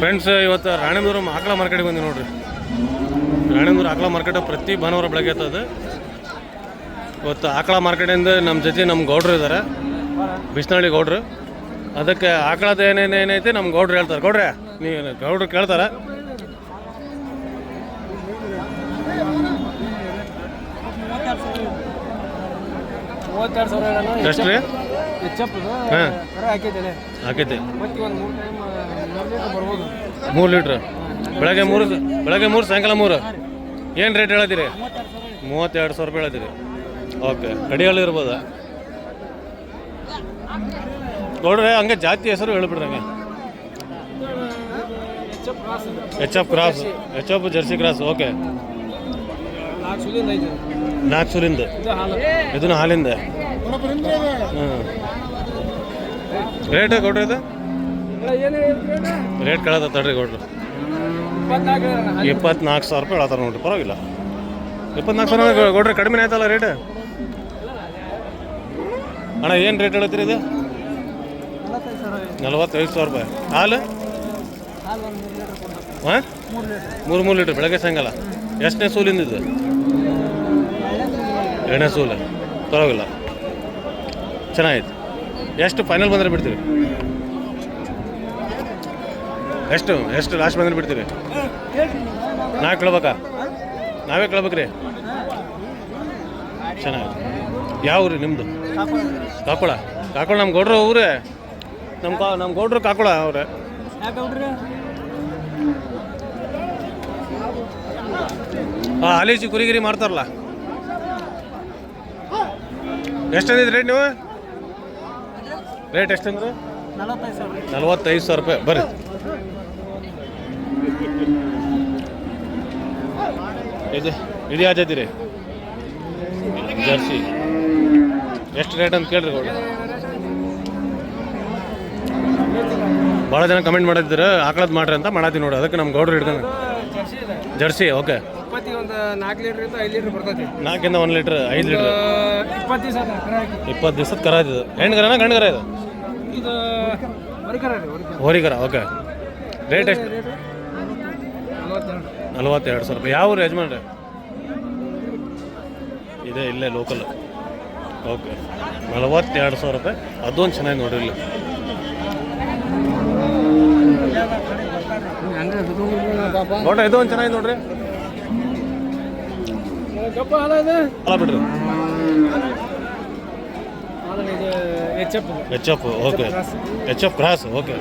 Friends ಇವತ್ತು ರಾಣೇಂದ್ರ ಆಕಳ ಮಾರ್ಕೆಟಿಗೆ ಬಂದಿ ನೋಡ್ರಿ. ರಾಣೇಂದೂರು ಆಕಳ ಮಾರ್ಕೆಟ್ ಪ್ರತಿ ಭಾನುವಾರ ಬೆಳಗ್ಗೆ ಅದು ಇವತ್ತು ಆಕಳ ಮಾರ್ಕೆಟಿಂದ ನಮ್ಮ ಜೊತೆ ನಮ್ಮ ಗೌಡ್ರು ಇದ್ದಾರೆ ಬಿಸ್ನಳ್ಳಿ ಗೌಡ್ರು. ಅದಕ್ಕೆ ಆಕಳದ ಏನೇನು ಏನೈತಿ ನಮ್ಮ ಗೌಡ್ರು ಹೇಳ್ತಾರೆ. ಗೌಡ್ರೆ, ನೀವು ಗೌಡ್ರು ಕೇಳ್ತಾರೆ. ಎಷ್ಟು ರೀ ಹಾಕೈತಿ ಮೂರು ಲೀಟ್ರ್ ಬೆಳಗ್ಗೆ ಮೂರು ಬೆಳಗ್ಗೆ ಮೂರು ಸಾಯಂಕಾಲ ಮೂರು. ಏನು ರೇಟ್ ಹೇಳತ್ತೀರಿ ಮೂವತ್ತೆರಡು ಸಾವಿರ ರೂಪಾಯಿ ಹೇಳತ್ತೀರಿ ಓಕೆ ಕಡಿಯಲ್ಲಿ ಇರ್ಬೋದಾ? ನೋಡ್ರಿ ಹಂಗೆ ಜಾತಿ ಹೆಸರು ಹೇಳ್ಬಿಡ್ರಿ ಹಂಗೆ. Cross H F cross H F Jersey cross okay ನಾಲ್ಕು ಸುಲಿಂದ ಇದನ್ನು ಹಾಲಿಂದ. ರೇಟ್ ಕೊಡ್ರಿ ಹೇಳ್ತೀರಿ ರೇಟ್ ಕೇಳತ್ತ ತಡ್ರಿ ಕೊಡ್ರಿ ಇಪ್ಪತ್ನಾಲ್ಕು ಸಾವಿರ ರೂಪಾಯಿ ಹೇಳ್ತಾರೆ ನೋಡ್ರಿ ಪರವಾಗಿಲ್ಲ. ಇಪ್ಪತ್ನಾಲ್ಕು ಸಾವಿರ ಕೊಡ್ರಿ ಕಡಿಮೆ ಆಯ್ತಲ್ಲ ರೇಟ್? ಅಣ್ಣ ಏನು ರೇಟ್ ಹೇಳ್ತೀರಿ ಇದು? ನಲವತ್ತೈದು ಸಾವಿರ ರೂಪಾಯಿ. ಹಾಲು? ಹಾಂ? ಮೂರು ಮೂರು ಲೀಟ್ರ್ ಬೆಳಗ್ಗೆ ಸಾಯಂಕಾಲ. ಎಷ್ಟನೇ ಸೂಲಿಂದ ಇದು? ಎರಡನೇ ಸೂಲು. ಪರವಾಗಿಲ್ಲ. ಚೆನ್ನಾಗಿತ್ತು ಎಷ್ಟು ಫೈನಲ್ ಬಂದರೆ ಬಿಡ್ತೀರಿ? ಎಷ್ಟು ಎಷ್ಟು ಲಾಸ್ಟ್ ಬಂದರೆ ಬಿಡ್ತೀರಿ? ನಾವೇ ಕೇಳ್ಬೇಕಾ? ನಾವೇ ಕೇಳ್ಬೇಕ್ರಿ. ಚೆನ್ನಾಗಿತ್ತು ಯಾವ ಊರು ನಿಮ್ಮದು ಕಾಕೊಳ. ಕಾಕೊಳ ನಮ್ಮ ಗೌಡ್ರು ಊರೇ ನಮ್ಮ ಕಾ ನಮ್ಮ ಗೌಡ್ರು ಕಾಕೊಳ ಅವ್ರೆ. ಹಾಂ ಆಲೀಸಿ ಕುರಿಗಿರಿ ಮಾಡ್ತಾರಲ್ಲ. ಎಷ್ಟಂದಿದ್ದು ರೇಟ್ ನೀವು? ರೇಟ್ ಎಷ್ಟು ಅಂದ್ರೆ ನಲವತ್ತೈದು ಸಾವಿರ ರೂಪಾಯಿ. ಬರ್ರಿ. ಇದು ಇಡೀ ಯಾವ ರೀ. ಜರ್ಸಿ. ಎಷ್ಟು ರೇಟ್ ಅಂತ ಕೇಳ್ರಿ ಗೌಡ ಭಾಳ ಜನ ಕಮೆಂಟ್ ಮಾಡಿದ್ರೆ ಆಕಳದ್ ಮಾಡ್ರಿ ಅಂತ ಮಾಡತ್ತೀವಿ ನೋಡಿ ಅದಕ್ಕೆ ನಮ್ಮ ಗೌಡ್ರು ಹಿಡ್ಕೊಂಡು ಜರ್ಸಿ ಓಕೆ. ಇಪ್ಪತ್ತಿಗೆ ಒಂದು ನಾಲ್ಕು ಲೀಟರ್ ಇಂದ ಐದು ಲೀಟ್ರ್ ಬರ್ತೈತಿ. ನಾಲ್ಕಿಂದ ಒಂದು ಲೀಟ್ರ್ ಐದು ಲೀಟ್ರ್. ಇಪ್ಪತ್ತು ದಿವಸ ಇಪ್ಪತ್ತು ದಿವಸದ ಕರ ಇದು ಹೆಣ್ಗರನ ಗಂಡ್ಗರ ಇದು? ಇದು ಹೊರಿಕರ ರೀ ವರ್ಕರ್ ಓಕೆ. ರೇಟ್ ಎಷ್ಟು? ನಲವತ್ತೆರಡು. ಸಾವಿರ ರೂಪಾಯಿ. ಯಾವ ಊರು ಯಜಮಾನ್ರಿ? ಇದೇ ಇಲ್ಲೇ ಲೋಕಲ್ ಓಕೆ. ನಲವತ್ತೆರಡು ಸಾವಿರ ರೂಪಾಯಿ. ಅದೊಂದು ಚೆನ್ನಾಗಿ ನೋಡ್ರಿ ಇಲ್ಲಿ. ಹಂಗೆ. ಪಾಪ ನೋಡ್ರಿ ಇದೊಂದು ಚೆನ್ನಾಗಿ ನೋಡ್ರಿ. ಇದೆ ಅಲ್ಲ ಬಿಡ್ರಿ. H F okay H F cross okay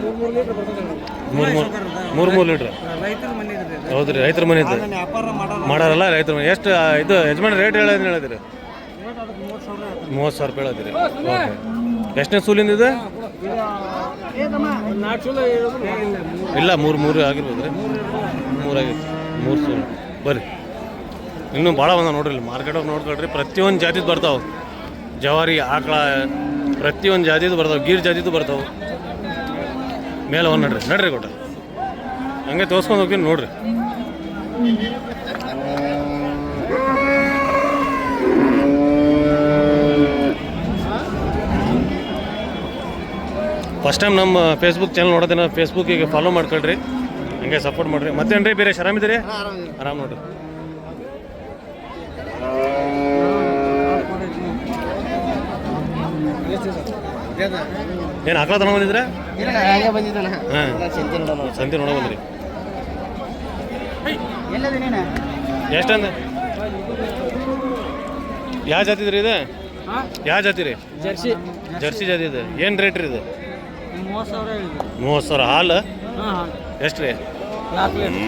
ಮೂರು ಮೂರು ಲೀಟ್ರ್ ಮೂರು ಮೂರು ಮೂರು ಮೂರು ಲೀಟ್ರ್. ರೈತರ ಮನೆ ಇದೆ ಹೌದ್ರಿ ರೈತರ ಮನೆ ಮಾಡೋದು ಮಾಡಾರಲ್ಲ ರೈತರ ಮನೆ. ಎಷ್ಟು ಇದು ಯಜಮಾನ್ ರೇಟ್ ಹೇಳೋದು ಹೇಳಿದಿರಿ? ಮೂವತ್ತು ಸಾವಿರ ರೂಪಾಯಿ ಹೇಳದಿರಿ. ಓಕೆ ಎಷ್ಟನೇ ಸೂಲಿಂದ ಇದೆ? ಮೂರು ಇಲ್ಲ ಮೂರು ಮೂರು ಆಗಿರ್ಬೋದು ರೀ ಮೂರಾಗಿತ್ತು ಮೂರು ಸೂಲ್. ಬರ್ರಿ. ಇನ್ನೂ ಭಾಳ ಬಂದ ನೋಡ್ರಿ ಇಲ್ಲಿ ಮಾರ್ಕೆಟಾಗ ನೋಡ್ಕೊಳ್ರಿ ಪ್ರತಿಯೊಂದು ಜಾತಿದು ಬರ್ತಾವೆ. ಜವಾರಿ ಆಕಳ ಪ್ರತಿಯೊಂದು ಜಾತಿದು ಬರ್ತಾವೆ ಗೀರ್ ಜಾತಿದು ಬರ್ತಾವೆ. ಮೇಲೆ ಒಂದು ನಡ್ರಿ ನಡ್ರಿ ಕೊಟ್ಟ. ಹಂಗೆ ತೋರ್ಸ್ಕೊಂಡು ಹೋಗ್ತೀನಿ ನೋಡ್ರಿ. ಫಸ್ಟ್ ಟೈಮ್ ನಮ್ಮ ಫೇಸ್ಬುಕ್ ಚಾನಲ್ ನೋಡೋದೇನ ಫೇಸ್ಬುಕ್ಕಿಗೆ ಫಾಲೋ ಮಾಡ್ಕೊಳ್ರಿ. ಹಂಗೆ ಸಪೋರ್ಟ್ ಮಾಡಿರಿ. ರೀ ಬೇರೆ ಆರಾಮಿದ್ದೀರಿ? ಆರಾಮ್ ನೋಡ್ರಿ. ಏನು ಆಕಳ ತನ ಬಂದಿದ್ರೆ ಹಾಂ. ಸಂತೆ ನೋಡೋ ಬಂದ್ರಿ ಎಷ್ಟಂದ? ಯಾವ ಜಾತಿ ಇದ್ರಿ ಇದು? ಯಾವ ಜಾತಿ ರೀ? ಜರ್ಸಿ. ಜರ್ಸಿ ಜಾತಿ ಇದೆ. ಏನು ರೇಟ್ ರೀ ಇದು? ಮೂವತ್ತು ಸಾವಿರ ಹಾಲು? ಎಷ್ಟು ರೀ? ನಾಲ್ಕು ಲೀಟ್ರ್.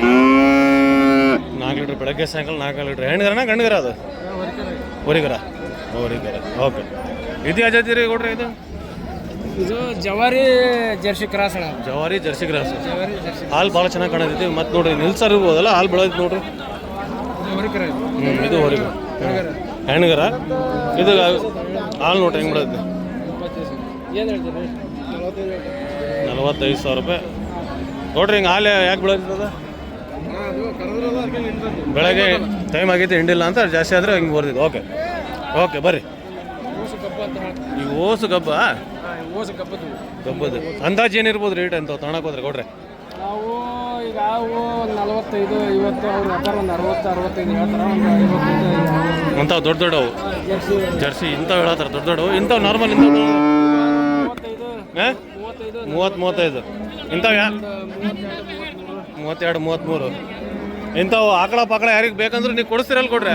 ನಾಲ್ಕು ಲೀಟ್ರ್ ಬೆಳಗ್ಗೆ ಸಾಯಂಕಾಲ ನಾಲ್ಕು ಲೀಟ್ರ್. ಹೆಣ್ಗರನ ಗಂಡಗರ ಅದು? ಹೋರಿಗರ. ಹೊರಿಗರ. ಓಕೆ. ಇದು ಯಾವ ಜಾತಿ ರೀ ಕೊಡ್ರಿ ಇದು? ಇದು ಜವಾರಿ ಜರ್ಸಿ ಕ್ರಾಸ್ ಅಣ್ಣ. ಜವಾರಿ ಜರ್ಸಿ ಗ್ರಾಸ್ ಜವಾರಿ ಜರ್ಸಿ ಹಾಲು ಭಾಳ ಚೆನ್ನಾಗಿ ಕಾಣತೈತಿ ಮತ್ತೆ ನೋಡ್ರಿ ನಿಲ್ಸರ್ ಇರ್ಬೋದಲ್ಲ ಹಾಲು ಬೆಳೆದೈತಿ ನೋಡ್ರಿ. ಹೊರಕರ ಹ್ಞೂ ಇದು ಹೊರಗೆ. ಹೆಣ್ಗರ. ಇದು ಹಾಲು ನೋಡ್ರಿ ಹೆಂಗೆ ಬಿಡುತ್ತೆ ಏನು ಹೇಳ್ತೀರಿ ನಲವತ್ತೈದು ಸಾವಿರ ರೂಪಾಯಿ. ನೋಡ್ರಿ ಹಿಂಗೆ ಹಾಲು ಯಾಕೆ ನಿಂತದ್ದು ಬೆಳಗ್ಗೆ ಟೈಮ್ ಆಗೈತೆ ಹಿಂಡಿಲ್ಲ ಅಂತ ಜಾಸ್ತಿ ಆದರೆ ಹಿಂಗೆ ಬರ್ತಿದ್ದು ಓಕೆ ಓಕೆ ಬರ್ರಿ. ಈಗ ಓಸು ಗಬ್ಬ ಓಸ ಕಪ್ಪದು ಗಬ್ಬದು ಅಂದಾಜು ಏನಿರ್ಬೋದು ರೇಟ್ ಅಂತ ತಗೊಳಕ್ ಹೋದ್ರೆ ಕೊಡ್ರೆ ನಾವು ಈಗ ಅವು ಒಂದು ನಲವತ್ತೈದು ಐವತ್ತು ಅವ್ರು ವ್ಯಾಪಾರ ಒಂದು ಅರವತ್ತು ಅರವತ್ತೈದು ಹೇಳ್ತಾರೆ ಒಂದು ಐವತ್ತೈದು ಅಂಥವು ದೊಡ್ಡ ದೊಡ್ಡವು. ಜರ್ಸಿ. ಜರ್ಸಿ ಇಂಥವು ಹೇಳತ್ತಾರ ದೊಡ್ಡ ದೊಡ್ಡವು. ಇಂಥವು ನಾರ್ಮಲ್ ಇಂಥವು ಮೂವತ್ತೈದು. ಹಾಂ? ಮೂವತ್ತೈದು ಮೂವತ್ತು ಮೂವತ್ತೈದು. ಇಂಥವು ಯಾ ಮೂವತ್ತೆರಡು ಮೂವತ್ತ್ಮೂರು. ಇಂಥವು ಆಕಳ ಪಾಕಳ ಯಾರಿಗೆ ಬೇಕಂದ್ರೆ ನೀವು ಕೊಡಿಸ್ತೀರಲ್ಲ ಕೊಡ್ರೆ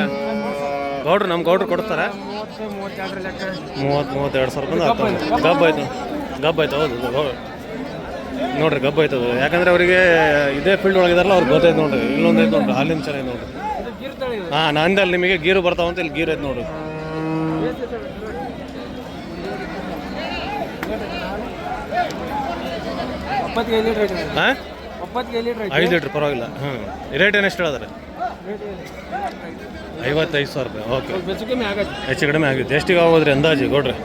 ಗೌಡ್ರು ನಮ್ಮ ಗೌಡ್ರು ಕೊಡಿಸ್ತಾರೆ. ಮೂವತ್ತು ಮೂವತ್ತೆರಡು ಸಾವಿರ ಆಗ್ತದೆ ಗಬ್ಬ ಆಯ್ತು ಗಬ್ಬ ಆಯ್ತು ಹೌದು ನೋಡ್ರಿ ಗಬ್ಬ ಆಯ್ತದು ಯಾಕಂದ್ರೆ ಅವರಿಗೆ ಇದೇ ಫೀಲ್ಡ್ ಒಳಗಿದಾರಲ್ಲ ಅವ್ರಿಗೆ ಗೊತ್ತೈತೆ ನೋಡ್ರಿ. ಇಲ್ಲೊಂದು ಐತೆ ನೋಡ್ರಿ ಹಾಲಿನ ಚೆನ್ನಾಗಿ ನೋಡ್ರಿ. ಹಾಂ ನಂದು ಅಲ್ಲಿ ನಿಮಗೆ ಗೀರು ಬರ್ತಾವಂತ ಇಲ್ಲಿ ಗೀರು ಐತೆ ನೋಡ್ರಿ. ಹಾಂ? ಐದು ಲೀಟ್ರ್ ಪರವಾಗಿಲ್ಲ. ಹ್ಞೂ ರೇಟ್ ಏನು ಎಷ್ಟು ಹೇಳಿದ್ರೆ? ಐವತ್ತೈದು ಸಾವಿರ ರೂಪಾಯಿ ಓಕೆ ಹೆಚ್ಚು ಕಮ್ಮಿ ಆಗತ್ತೆ. ಹೆಚ್ಚು ಕಡಿಮೆ ಆಗುತ್ತೆ. ಎಷ್ಟಿಗೆ ಆಗೋದ್ರಿ ಅಂದಾಜು ಕೊಡ್ರಿ?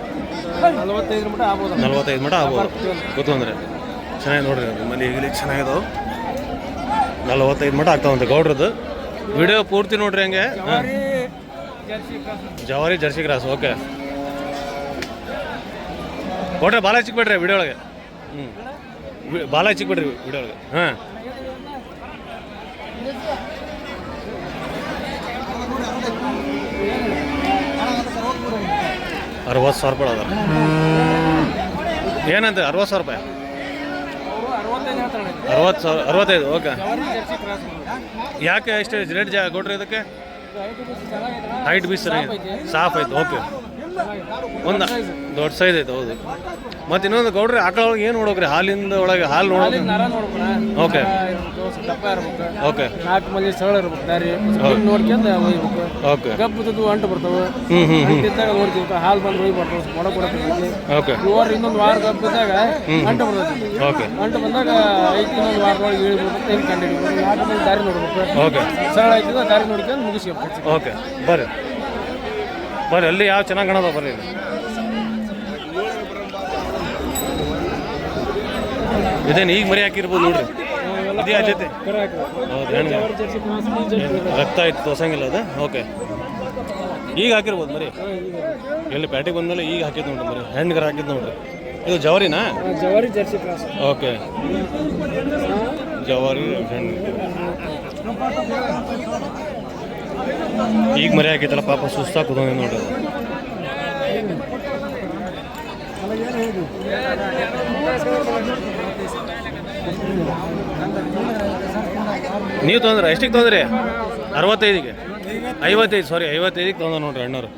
ನಲ್ವತ್ತೈದು ಮಟ ಆಗ್ಬೋದು. ನಲ್ವತ್ತೈದು ಮಟ ಆಗ್ಬೋದು. ಕೂತ್ಕೊಂಡ್ರೆ ಚೆನ್ನಾಗಿ ನೋಡ್ರಿ ಮನೆ ಈಗಲಿ ಚೆನ್ನಾಗಿದಾವೆ ನಲ್ವತ್ತೈದು ಮಟ ಆಗ್ತಾವಂತೆ ಗೌಡ್ರದ್ದು. ವಿಡಿಯೋ ಪೂರ್ತಿ ನೋಡ್ರಿ ಹಂಗೆ. ಹಾಂ ಜವಾರಿ ಜರ್ಸಿ ಕ್ರಾಸ್ ಓಕೆ. ಕೊಡ್ರಿ ಬಾಲ ಚಿಕ್ಬಿಡ್ರಿ ವಿಡಿಯೋ ಒಳಗೆ. ಹ್ಞೂ ಬಾಲ ಚಿಕ್ಬಿಡ್ರಿ ವಿಡಿಯೋ ಒಳಗೆ. ಹಾಂ. ಅರವತ್ತು ಸಾವಿರ ರೂಪಾಯಿ ಅದಾರ ಏನಂತ, ಅರವತ್ತು ಸಾವಿರ ರೂಪಾಯಿ? ಅರವತ್ತು ಸಾವಿರ, ಅರವತ್ತೈದು, ಓಕೆ. ಯಾಕೆ ಎಷ್ಟು ರೇಟ್ ಜಾ ಕೊಡ್ರಿ ಇದಕ್ಕೆ? ಹೈಟ್ ಬೀಸ್ ಸಾಫ್ ಆಯ್ತು ಓಕೆ. ಒಂದು ದೊಡ್ಡ ಸೈಜ್ ಐತೆ ಹೌದು. ಮತ್ತೆ ಇನ್ನೊಂದು ಗೌಡ್ರಿ ಆಕಳ ಒಳಗೆ ಏನು ನೋಡೋಕ್ರಿ? ಹಾಲಿಂದ ಒಳಗೆ ಹಾಲು ಹಾಲಿನ ನರ ನೋಡ್ಬೇಡ ಓಕೆ. ದಪ್ಪ ಇರ್ಬೇಕು. ಓಕೆ. ನಾಲ್ಕು ಮಂದಿ ಸರಳ ಇರ್ಬೇಕು ದಾರಿ ನೋಡ್ಕೊಂಡು ಒಯ್ಬೇಕು. ಓಕೆ. ಗಬ್ಬದ್ದು ಅಂಟು ಬರ್ತಾವೆ. ಹ್ಞೂ ಹ್ಞೂ ಇದ್ದಾಗ ನೋಡ್ತೀವಿ ಹಾಲು ಬಂದು ಒಯ್ ಬರ್ತಾವೆ ಮೊಳ ಕೊಡಕ್ಕೆ ಓಕೆ. ಇವರು ಇನ್ನೊಂದು ವಾರ ಗಬ್ಬಿದ್ದಾಗ ಅಂಟು ಬರ್ತದೆ. ಓಕೆ. ಅಂಟು ಬಂದಾಗ ಐದು ಇನ್ನೊಂದು ವಾರದೊಳಗೆ ಇಳಿಬೇಕು ಹೆಂಗೆ ಕಂಡು ಹಿಡಿಬೇಕು ನಾಲ್ಕು ಮಂದಿ ದಾರಿ ನೋಡ್ಬೇಕು. ಓಕೆ. ಸರಳ ಐತಿದ ದಾರಿ ನೋಡ್ಕೊಂಡು ಮುಗಿಸ್ಬೇಕು ಓಕೆ. ಬರ್ರಿ. ಬರ್ರಿ ಅಲ್ಲಿ ಯಾವ ಚೆನ್ನಾಗಿ ಕಾಣದ ಬರ್ರಿ. ಇದೇನು ಈಗ ಮರಿ ಹಾಕಿರ್ಬೋದು ನೋಡ್ರಿ. ಅದೇ ಜೊತೆ? ಹೌದು ಹೆಣ್ಣು ರಕ್ತ ಇತ್ತು ತೋರ್ಸಂಗಿಲ್ಲ ಅದ? ಓಕೆ. ಈಗ ಹಾಕಿರ್ಬೋದು ಮರಿ? ಎಲ್ಲಿ ಪ್ಯಾಟಿಗೆ ಬಂದಮೇಲೆ ಈಗ ಹಾಕಿದ್ ನೋಡ್ರಿ ಮರಿ. ಹೆಣ್ಗರ ಹಾಕಿದ್ ನೋಡ್ರಿ. ಇದು ಜವರಿನಾ? ಜವರಿ ಜರ್ಸಿ ಕ್ರಾಸ್. ಓಕೆ. ಜವಾರಿ ಹೆಣ್ಣು. ಈಗ ಮರಿ ಹಾಕಿತ್ತಲ್ಲ ಪಾಪ ಸುಸ್ತಾಗಿ ನೋಡ್ರಿ ಅದು. ನೀವು ತೊಂದ್ರೆ ಎಷ್ಟಿಗೆ ತೊಂದ್ರೆ? ಅರವತ್ತೈದಿಗೆ. ಐವತ್ತೈದು ಸಾರಿ ಐವತ್ತೈದಿಗೆ ತೊಂದ್ರೆ ನೋಡ್ರಿ ಅಣ್ಣವ್ರು.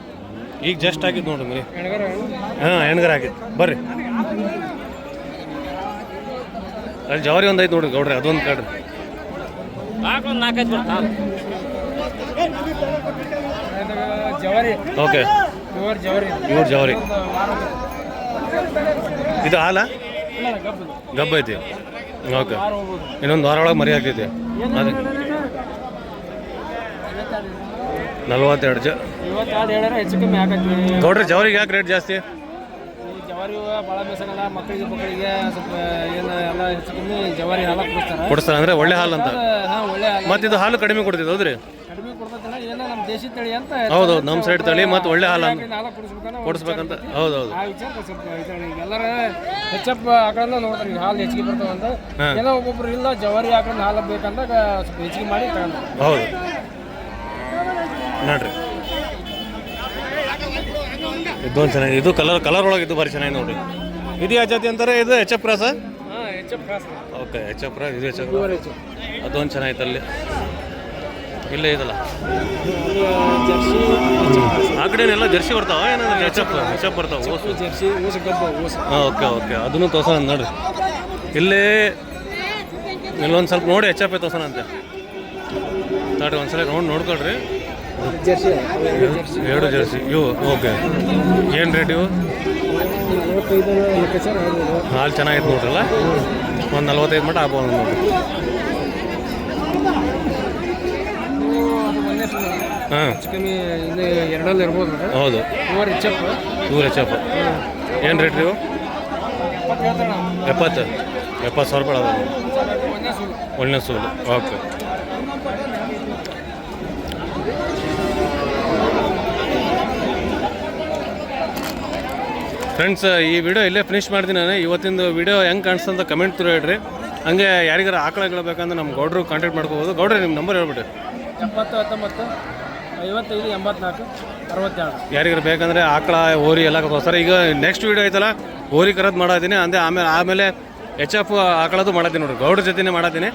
ಈಗ ಜಸ್ಟ್ ಆಗಿದ್ದು ನೋಡ್ರಿ ಮರಿ. ಹಾಂ, ಹೆಣ್ಗರ ಆಗಿತ್ತು ಬರ್ರಿ. ಅಲ್ಲಿ ಜವಾರಿ ಒಂದು ಐತೆ ನೋಡ್ರಿ ಗೌಡ್ರಿ, ಅದೊಂದು ಕಡ್ರಿ ನಾಲ್ಕೈದು ಬರ್ತಾ ಓಕೆ. ಇವ್ರ ಜವರಿ. ಇದು ಹಾಲ? ಗಬ್ಬ ಐತಿ. ಓಕೆ. ಇನ್ನೊಂದು ವಾರ ಒಳಗೆ ಮರಿ ಆಗ್ತೈತಿ. ನಲ್ವತ್ತೆರಡು ಜ ಗೌಡ್ರಿ ಜವರಿಗೆ ಯಾಕೆ ರೇಟ್ ಜಾಸ್ತಿ? ಜವಾರಿ ಅಂದರೆ ಒಳ್ಳೆ ಹಾಲು ಅಂತ. ಒಳ್ಳೆ ಹಾಲು ಇದು ಹಾಲು ಕಡಿಮೆ ಕೊಡ್ತೈತೆ ಹೌದ್ರಿ ಕಡಿಮೆ ಕೊಡ್ತೈತಲ್ಲ ಏನೋ ನಮ್ಮ ದೇಶಿ ತಳಿ ಅಂತ ಹೌದೌದು ನಮ್ಮ ಸೈಡ್ ತಳಿ ಮತ್ತು ಒಳ್ಳೆ ಹಾಲು ಅಂತ ಹಾಲ ಕುಡಿಸ್ಬೇಕನ್ನ ಕೊಡಿಸ್ಬೇಕಂತ. ಹೌದೌದು ಆ ವಿಚಾರ ಸ್ವಲ್ಪ ಈಗ ಎಲ್ಲರ ಹೆಚ್ಚಪ್ಪ ಆಕಳನ್ನ ನೋಡ್ತಾರೆ ಈಗ ಹಾಲು ಹೆಚ್ಚಿಗೆ ಬರ್ತಾವಂತ ಏನೋ ಒಬ್ಬೊಬ್ರು ಇಲ್ಲ ಜವಾರಿ ಆಕಳ ಹಾಲು ಬೇಕಂದಾಗ ಸ್ವಲ್ಪ ಹೆಚ್ಚಿಗೆ ಮಾಡಿ ತಗೊಂಡು ಹೌದು. ನೋಡ್ರಿ. ಇದೊಂದು ಚೆನ್ನಾಗಿ ಇದು ಕಲರ್ ಕಲರ್ ಒಳಗೆ ಇದು ಭಾರಿ ಚೆನ್ನಾಗಿ ನೋಡ್ರಿ. ಇದು ಯಾವ ಜಾತಿ ಅಂತಾರೆ? ಇದು ಎಚ್ ಎಫ್ ಕ್ರಾಸ ಹಾಂ ಹೆಚ್ಚಪ್ಪ ಕಾಸು ಓಕೆ ಎಚ್ ಎಫ್ ಕ್ರಾಸ್ ಇದು ಎಚ್ ಎಫ್ ಅದೊಂದು ಚೆನ್ನಾಗಿತ್ತು ಅಲ್ಲಿ ಇಲ್ಲೇ ಇದಲ್ಲ. ಆ ಕಡೆನೆಲ್ಲ ಜರ್ಸಿ ಬರ್ತಾವ? ಏನಂದ್ರೆ ಎಚ್ ಎಫ್ ಬರ್ತಾವ? ಓಸು. ಜರ್ಸಿ ಓಸು ಗಬ್ಬ ಓಸು. ಹಾಂ ಓಕೆ ಓಕೆ. ಅದನ್ನು ಅಂತ ನೋಡ್ರಿ. ಇಲ್ಲೇ ಇಲ್ಲೊಂದು ಸ್ವಲ್ಪ ನೋಡಿ ಎಚ್ ತೋಸಣ ಅಂತೆ. ನೋಡ್ರಿ ಒಂದ್ಸಲ ರೌಂಡ್ ನೋಡ್ಕೊಳ್ರಿ. ಎರಡು ಜರ್ಸಿ. ಇವು ಓಕೆ. ಏನು ರೇಟ್ ಇವು? ಹಾಲು ಚೆನ್ನಾಗಿತ್ತು ನೋಡ್ರಲ್ಲ? ಒಂದು ನಲ್ವತ್ತೈದು ಮಟ್ಟ ಆಗ್ಬೋದು ನೋಡ್ರಿ ಅದು ಒಂದೇ ಸಲ ಹಾಂ. ಹೆಚ್ಚು ಕಮ್ಮಿ ಇದು ಎರಡಲ್ಲಿ ಇರ್ಬೋದು. ಹೌದು. ಪ್ಯೂರ್ ಹೆಚ್ಚಪ್ಪ ಇವ್ರು ಎಚ್ ಏನು ರೇಟ್ ನೀವು? ಎಪ್ಪತ್ತು. ಎಪ್ಪತ್ತು ಸಾವಿರ ರೂಪಾಯಿ ಅದ ಒಳ್ಳೆ ಸೂಲು. ಓಕೆ. ಫ್ರೆಂಡ್ಸ್ ಈ ವಿಡಿಯೋ ಇಲ್ಲೇ ಫಿನಿಶ್ ಮಾಡ್ತೀನಿ ನಾನು. ಇವತ್ತಿನ ವಿಡಿಯೋ ಹೆಂಗೆ ಅಂತ ಕಮೆಂಟ್ ತ್ರೂ ಹೇಳ್ರಿ. ಹಂಗೆ ಯಾರಿಗಾರ ಆಕಳಗಳು ಬೇಕಂದ್ರೆ ನಮ್ಮ ಗೌಡ್ರು ಕಾಂಟ್ಯಾಕ್ಟ್ ಮಾಡ್ಕೋಬೋದು. ಗೌಡ್ರೆ ನಿಮ್ಮ ನಂಬರ್ ಹೇಳ್ಬಿಟ್ಟು ಎಪ್ಪತ್ತು ಹತ್ತೊಂಬತ್ತು. ಐವತ್ತೈದು, ಎಂಬತ್ನಾಲ್ಕು, ಅರವತ್ತೆರಡು. ಯಾರಿಗಾರು ಬೇಕಂದ್ರೆ ಆಕಳ ಓರಿ ಎಲ್ಲ ಸರ್, ಈಗ ನೆಕ್ಸ್ಟ್ ವೀಡಿಯೋ ಐತಲ್ಲ ಓರಿ ಕರದ್ ಮಾಡಿದ್ದೀನಿ ಅಂದೆ ಆಮೇಲೆ ಆಮೇಲೆ ಎಚ್ ಎಫ್ ಆಕಳದು ಮಾಡಿದ್ದೀನಿ ನೋಡ್ರಿ. ಗೌಡ್ರ ಜೊತೆನೇ ಮಾಡಿದ್ದೀನಿ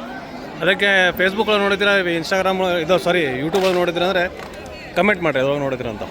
ಅದಕ್ಕೆ ಫೇಸ್ಬುಕ್ಗಳು ನೋಡಿದ್ರೆ ಇನ್ಸ್ಟಾಗ್ರಾಮ್ ಇದು ಸಾರಿ ಯೂಟ್ಯೂಬಲ್ಲಿ ನೋಡಿದ್ರೆ ಅಂದರೆ ಕಮೆಂಟ್ ಮಾಡಿರಿ, ಅದ್ರೊಳಗೆ ನೋಡಿದ್ರೆ ಅಂತ.